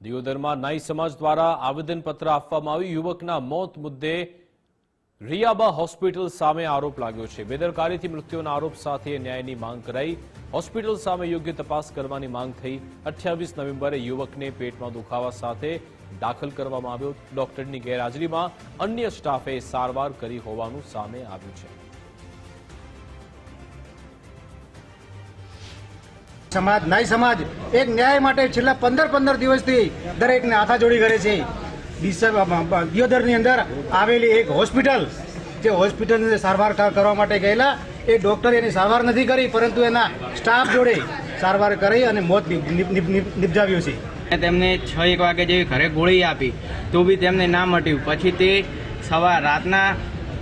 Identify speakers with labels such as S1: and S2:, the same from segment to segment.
S1: દિયોદરમાં નાઈ સમાજ દ્વારા આવેદનપત્ર આપવામાં આવ્યું. યુવકના મોત મુદ્દે રિયાબા હોસ્પિટલ સામે આરોપ લાગ્યો છે. બેદરકારીથી મૃત્યુના આરોપ સાથે ન્યાયની માંગ કરાઈ. હોસ્પિટલ સામે યોગ્ય તપાસ કરવાની માંગ થઈ. અઠ્યાવીસ નવેમ્બરે યુવકને પેટમાં દુખાવા સાથે દાખલ કરવામાં આવ્યો. ડોક્ટરની ગેરહાજરીમાં અન્ય સ્ટાફે સારવાર કરી હોવાનું સામે આવ્યું છે.
S2: સમાજ નાય સમાજ, એક ન્યાય માટે છેલ્લા પંદર પંદર દિવસથી દરેકને હાથાજોડી કરે છે. દિયોદરની અંદર આવેલી એક હોસ્પિટલ, જે હોસ્પિટલની સારવાર કરવા માટે ગયેલા. એ ડૉક્ટરે એની સારવાર નથી કરી, પરંતુ એના સ્ટાફ જોડે સારવાર કરી અને મોત નિપ- નિપ- નિપ- નિપ- નિપજાવ્યું છે.
S3: તેમને છ એક વાગે જેવી ઘરે ગોળી આપી, તો બી તેમને ના મટ્યું. પછી તે સવાર રાતના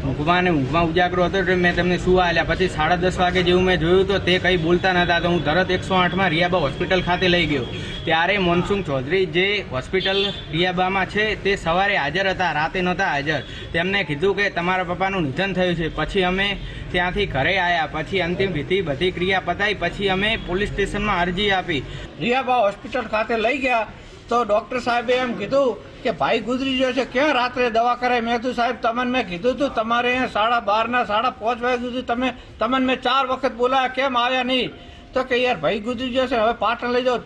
S3: ઊંઘમાં ને ઊંઘમાં ઉજાગરો હતો એટલે મેં તેમને સુવા આલ્યા? પછી સાડા દસ વાગે જેવું મેં જોયું તો તે કંઈ બોલતા નહોતા, તો હું તરત એકસો આઠમાં રિયાબા હોસ્પિટલ ખાતે લઈ ગયો. ત્યારે મોનસુંગ ચૌધરી જે હોસ્પિટલ રિયાબામાં છે, તે સવારે હાજર હતા, રાતે નહોતા હાજર. તેમને કીધું કે તમારા પપ્પાનું નિધન થયું છે. પછી અમે ત્યાંથી ઘરે આવ્યા પછી અંતિમ વિધિ બધી ક્રિયા પતાઈ, પછી અમે પોલીસ સ્ટેશનમાં અરજી આપી.
S4: રિયાબા હોસ્પિટલ ખાતે લઈ ગયા. તો ડૉક્ટર સાહેબે એમ કીધું કે ભાઈ ગુજરી ગયો છે, ક્યાં રાત્રે દવા કરાય? મેં કીધું, સાહેબ, તમને મેં કીધું હતું તમારે અહીંયા સાડા બારના, સાડા પાંચ વાગ્યા સુધી તમે, તમને મેં ચાર વખત બોલાયા, કેમ આવ્યા નહીં? તો કે, યાર, ભાઈ ગુજરી ગયો છે, હવે પાટણ લઈ જાઓ.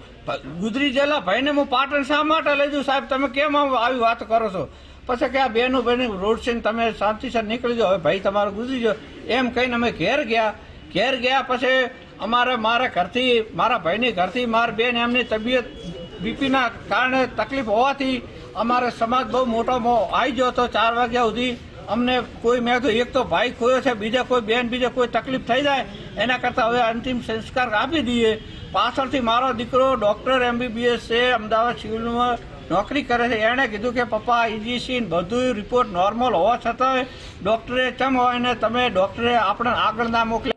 S4: ગુજરી ગયેલા ભાઈને હું પાટણ શા માટે લઈ જાઉં? સાહેબ, તમે કેમ આવી વાત કરો છો? પછી કે, આ બેનું બેનું રોડ છે તમે શાંતિસર નીકળી જાઓ. હવે ભાઈ, તમારો ગુજરી ગયો. એમ કહીને અમે ઘેર ગયા. ઘેર ગયા પછી અમારે મારે ઘરથી, મારા ભાઈની ઘરથી, મારા બેન એમની તબિયત બીપીના કારણે તકલીફ હોવાથી અમારે સમાજ બહુ મોટો આવી ગયો હતો ચાર વાગ્યા સુધી. અમને કોઈ મેં તો એક તો ભાઈ ખોયો છે, બીજા કોઈ બેન, બીજા કોઈ તકલીફ થઈ જાય, એના કરતાં હવે અંતિમ સંસ્કાર આપી દઈએ. પાછળથી મારો દીકરો ડૉક્ટર, એમબીબીએસ છે, અમદાવાદ સિવિલમાં નોકરી કરે છે. એણે કીધું કે, પપ્પા, ઇજીસી બધું રિપોર્ટ નોર્મલ હોવા છતાંય ડૉક્ટરે ચમ હોય ને તમે ડૉક્ટરે આપણે આગળ ના મોકલ્યા